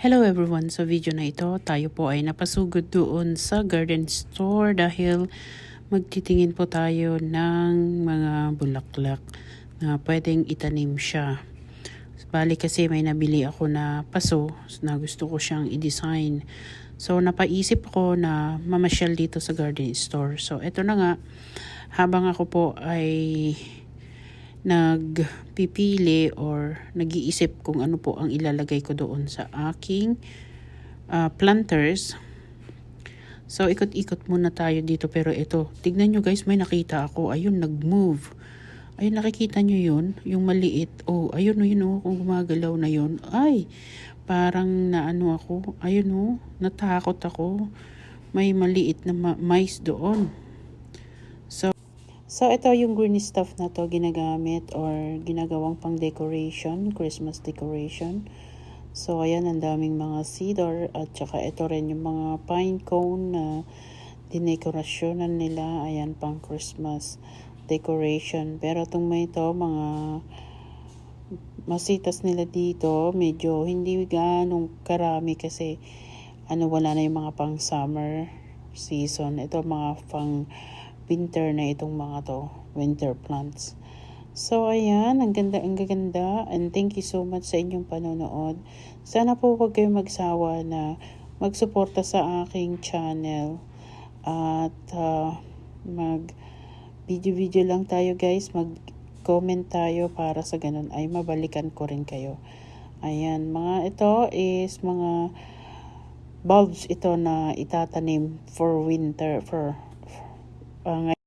Hello everyone! Sa video na ito, tayo po ay napasugod doon sa garden store dahil magtitingin po tayo ng mga bulaklak na pwedeng itanim siya. Bali kasi may nabili ako na paso na gusto ko siyang i-design. So napaisip ako na mamasyal dito sa garden store. So eto na nga, habang ako po ay nagpipili or nag-iisip kung ano po ang ilalagay ko doon sa aking uh, planters. So, ikot-ikot muna tayo dito. Pero ito, tignan nyo guys, may nakita ako. Ayun, nag-move. Ayun, nakikita nyo yun? Yung maliit. Oh, ayun, oh, yun, oh, kung gumagalaw na yun. Ay, parang naano ako. Ayun, oh, natakot ako. May maliit na ma- mice doon. So, ito yung green stuff na to ginagamit or ginagawang pang decoration, Christmas decoration. So, ayan, ang daming mga cedar at saka ito rin yung mga pine cone na dinekorasyonan nila. Ayan, pang Christmas decoration. Pero itong may ito, mga masitas nila dito, medyo hindi ganong karami kasi ano, wala na yung mga pang summer season. Ito mga pang winter na itong mga to, winter plants. So, ayan, ang ganda, ang gaganda. And thank you so much sa inyong panonood. Sana po huwag kayong magsawa na magsuporta sa aking channel. At uh, mag video-video lang tayo guys. Mag-comment tayo para sa ganun ay mabalikan ko rin kayo. Ayan, mga ito is mga bulbs ito na itatanim for winter, for uh,